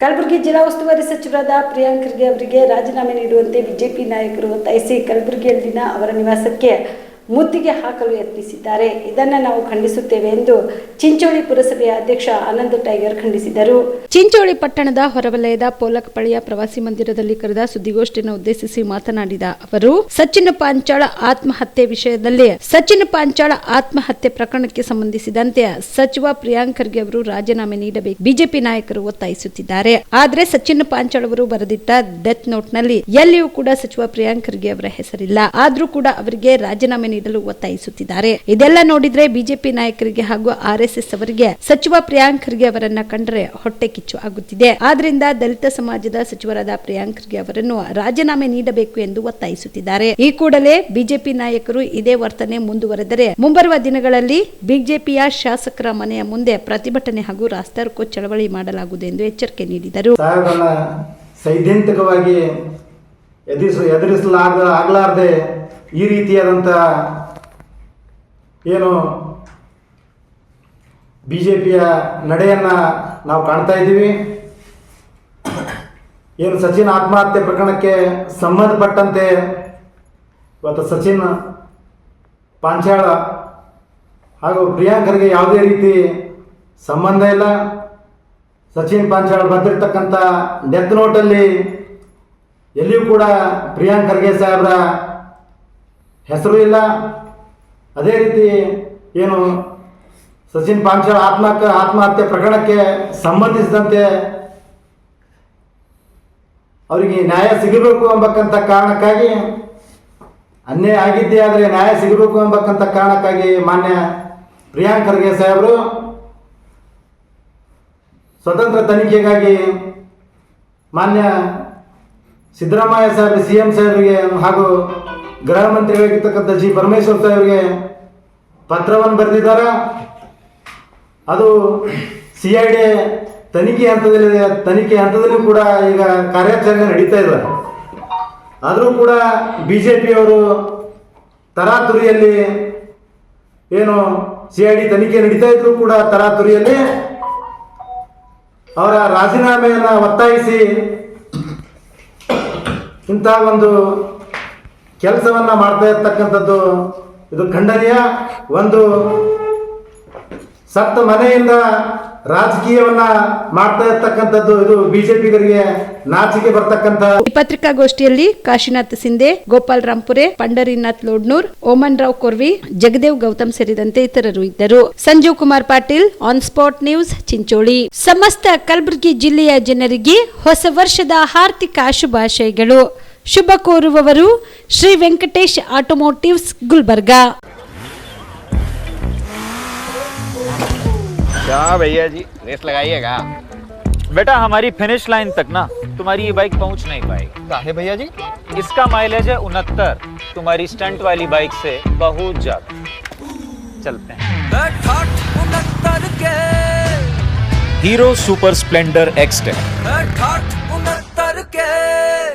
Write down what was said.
ಕಲಬುರಗಿ ಜಿಲ್ಲಾ ಉಸ್ತುವಾರಿ ಸಚಿವರಾದ ಪ್ರಿಯಾಂಕ್ ಖರ್ಗೆ ಅವರಿಗೆ ರಾಜೀನಾಮೆ ನೀಡುವಂತೆ ಬಿಜೆಪಿ ನಾಯಕರು ಒತ್ತಾಯಿಸಿ ಕಲಬುರಗಿಯಲ್ಲಿನ ಅವರ ನಿವಾಸಕ್ಕೆ ಮುತ್ತಿಗೆ ಹಾಕಲು ಯತ್ನಿಸಿದ್ದಾರೆ. ಇದನ್ನು ನಾವು ಖಂಡಿಸುತ್ತೇವೆ ಎಂದು ಚಿಂಚೋಳಿ ಪುರಸಭೆಯ ಅಧ್ಯಕ್ಷ ಆನಂದ್ ಟೈಗರ್ ಖಂಡಿಸಿದರು. ಚಿಂಚೋಳಿ ಪಟ್ಟಣದ ಹೊರವಲಯದ ಪೋಲಕಪಳ್ಳಿಯ ಪ್ರವಾಸಿ ಮಂದಿರದಲ್ಲಿ ಕರೆದ ಸುದ್ದಿಗೋಷ್ಠಿಯನ್ನು ಉದ್ದೇಶಿಸಿ ಮಾತನಾಡಿದ ಅವರು, ಸಚಿನ್ ಪಾಂಚಾಳ ಆತ್ಮಹತ್ಯೆ ವಿಷಯದಲ್ಲಿ ಸಚಿನ್ ಪಾಂಚಾಳ ಆತ್ಮಹತ್ಯೆ ಪ್ರಕರಣಕ್ಕೆ ಸಂಬಂಧಿಸಿದಂತೆ ಸಚಿವ ಪ್ರಿಯಾಂಕ್ ಖರ್ಗೆ ಅವರು ರಾಜೀನಾಮೆ ನೀಡಬೇಕು ಬಿಜೆಪಿ ನಾಯಕರು ಒತ್ತಾಯಿಸುತ್ತಿದ್ದಾರೆ. ಆದರೆ ಸಚಿನ್ ಪಾಂಚಾಳ್ ಅವರು ಬರೆದಿಟ್ಟ ಡೆತ್ ನೋಟ್ನಲ್ಲಿ ಎಲ್ಲಿಯೂ ಕೂಡ ಸಚಿವ ಪ್ರಿಯಾಂಕ್ ಖರ್ಗೆ ಅವರ ಹೆಸರಿಲ್ಲ. ಆದರೂ ಕೂಡ ಅವರಿಗೆ ರಾಜೀನಾಮೆ ನೀಡಲು ಒತ್ತಾಯಿಸುತ್ತಿದ್ದಾರೆ. ಇದೆಲ್ಲ ನೋಡಿದ್ರೆ ಬಿಜೆಪಿ ನಾಯಕರಿಗೆ ಹಾಗೂ ಆರ್ಎಸ್ಎಸ್ ಅವರಿಗೆ, ಸಚಿವ ಪ್ರಿಯಾಂಕ್ ಖರ್ಗೆ ಅವರನ್ನ ಕಂಡರೆ ಹೊಟ್ಟೆ ಕಿಚ್ಚು ಆಗುತ್ತಿದೆ. ಆದ್ರಿಂದ ದಲಿತ ಸಮಾಜದ ಸಚಿವರಾದ ಪ್ರಿಯಾಂಕ್ ಖರ್ಗೆ ಅವರನ್ನು ರಾಜೀನಾಮೆ ನೀಡಬೇಕು ಎಂದು ಒತ್ತಾಯಿಸುತ್ತಿದ್ದಾರೆ. ಈ ಕೂಡಲೇ ಬಿಜೆಪಿ ನಾಯಕರು ಇದೇ ವರ್ತನೆ ಮುಂದುವರೆದರೆ, ಮುಂಬರುವ ದಿನಗಳಲ್ಲಿ ಬಿಜೆಪಿಯ ಶಾಸಕರ ಮನೆಯ ಮುಂದೆ ಪ್ರತಿಭಟನೆ ಹಾಗೂ ರಾಸ್ತಾರೋಕೋ ಚಳವಳಿ ಮಾಡಲಾಗುವುದು ಎಂದು ಎಚ್ಚರಿಕೆ ನೀಡಿದರು. ಸೈದ್ಧಾಂತಿಕವಾಗಿ ಎದುರಿಸಲಾರ್ದ ಆಗಲಾರ್ದೆ ಈ ರೀತಿಯಾದಂಥ ಏನು ಬಿ ಜೆ ಪಿಯ ನಡೆಯನ್ನು ನಾವು ಕಾಣ್ತಾ ಇದ್ದೀವಿ. ಏನು ಸಚಿನ್ ಆತ್ಮಹತ್ಯೆ ಪ್ರಕರಣಕ್ಕೆ ಸಂಬಂಧಪಟ್ಟಂತೆ ಇವತ್ತು ಸಚಿನ್ ಪಾಂಚಾಳ ಹಾಗೂ ಪ್ರಿಯಾಂಕರ್ಗೆ ಯಾವುದೇ ರೀತಿ ಸಂಬಂಧ ಇಲ್ಲ. ಸಚಿನ್ ಪಾಂಚಾಳ್ ಬಂದಿರತಕ್ಕಂಥ ಡೆತ್ ನೋಟಲ್ಲಿ ಎಲ್ಲಿಯೂ ಕೂಡ ಪ್ರಿಯಾಂಕ್ ಖರ್ಗೆ ಸಾಹೇಬ್ರ ಹೆಸರು ಇಲ್ಲ. ಅದೇ ರೀತಿ ಏನು ಸಚಿನ್ ಪಾಂಚಾಳ್ ಆತ್ಮಕ ಆತ್ಮಹತ್ಯೆ ಪ್ರಕರಣಕ್ಕೆ ಸಂಬಂಧಿಸಿದಂತೆ ಅವರಿಗೆ ನ್ಯಾಯ ಸಿಗಬೇಕು ಎಂಬಕ್ಕಂಥ ಕಾರಣಕ್ಕಾಗಿ, ಅನ್ಯಾಯ ಆಗಿದ್ದೇ ಆದರೆ ನ್ಯಾಯ ಸಿಗಬೇಕು ಎಂಬಕ್ಕಂಥ ಕಾರಣಕ್ಕಾಗಿ ಮಾನ್ಯ ಪ್ರಿಯಾಂಕ್ ಖರ್ಗೆ ಸಾಹೇಬರು ಸ್ವತಂತ್ರ ತನಿಖೆಗಾಗಿ ಮಾನ್ಯ ಸಿದ್ದರಾಮಯ್ಯ ಸಾಹೇಬ್ ಸಿ ಎಂ ಸಾಹೇಬರಿಗೆ ಹಾಗೂ ಗೃಹ ಮಂತ್ರಿಯಾಗಿರ್ತಕ್ಕಂಥ ಜಿ. ಪರಮೇಶ್ವರ್ ಸಾಹೇಬರಿಗೆ ಪತ್ರವನ್ನು ಬರೆದಿದ್ದಾರೆ? ಅದು ಸಿ ಐ ಡಿ ತನಿಖೆ ಹಂತದಲ್ಲಿ ತನಿಖೆ ಹಂತದಲ್ಲಿ ಕೂಡ ಈಗ ಕಾರ್ಯಾಚರಣೆ ನಡೀತಾ ಇದೆ. ಆದರೂ ಕೂಡ ಬಿ ಜೆ ಪಿಯವರು ತರಾತುರಿಯಲ್ಲಿ ಏನು ಸಿ ಐ ಡಿ ತನಿಖೆ ನಡೀತಾ ಇದ್ರು ಕೂಡ ತರಾತುರಿಯಲ್ಲಿ ಅವರ ರಾಜೀನಾಮೆಯನ್ನು ಒತ್ತಾಯಿಸಿ ಇಂಥ ಒಂದು ಕೆಲಸವನ್ನ ಮಾಡ್ತಾ ಇರ್ತಕ್ಕಂಥದ್ದು ಇದು ಖಂಡನೀಯ. ಒಂದು ಸತ್ತ ಮನೆಯಿಂದ ರಾಜಕೀಯವನ್ನ ಮಾಡ್ತಾ ಇರ್ತಕ್ಕಂಥದ್ದು ಇದು ಬಿಜೆಪಿಗರಿಗೆ ನಾಚಿಕೆ ಬರ್ತಕ್ಕಂಥ. ಈ ಪತ್ರಿಕಾಗೋಷ್ಠಿಯಲ್ಲಿ ಕಾಶಿನಾಥ್ ಸಿಂಧೆ, ಗೋಪಾಲ್ ರಾಂಪುರೆ ಪಂಡರಿನಾಥ್ ಲೋಡ್ನೂರ್ ಓಮನ್ ರಾವ್ ಕೊರ್ವಿ, ಜಗದೇವ್ ಗೌತಮ್ ಸೇರಿದಂತೆ ಇತರರು ಇದ್ದರು. Sanjeev Kumar Patil, on spot news, Chincholi. ಸಮಸ್ತ ಕಲಬುರಗಿ ಜಿಲ್ಲೆಯ ಜನರಿಗೆ ಹೊಸ ವರ್ಷದ ಹಾರ್ದಿಕ ಶುಭಾಶಯಗಳು. ಶುಭ ಕೋರುವವರು ಶ್ರೀ ವೆಂಕಟೇಶ್ ಆಟೋಮೋಟಿವ್ಸ್ ಗುಲ್ಬರ್ಗಾ क्या भैया जी रेस लगाइएगा बेटा हमारी फिनिश लाइन तक ना तुम्हारी ये बाइक पहुंच नहीं पाएगी काहे भैया जी इसका माइलेज है उनहत्तर तुम्हारी स्टंट वाली बाइक से बहुत ज्यादा चलते हैं हीरो सुपर स्प्लेंडर एक्सटेक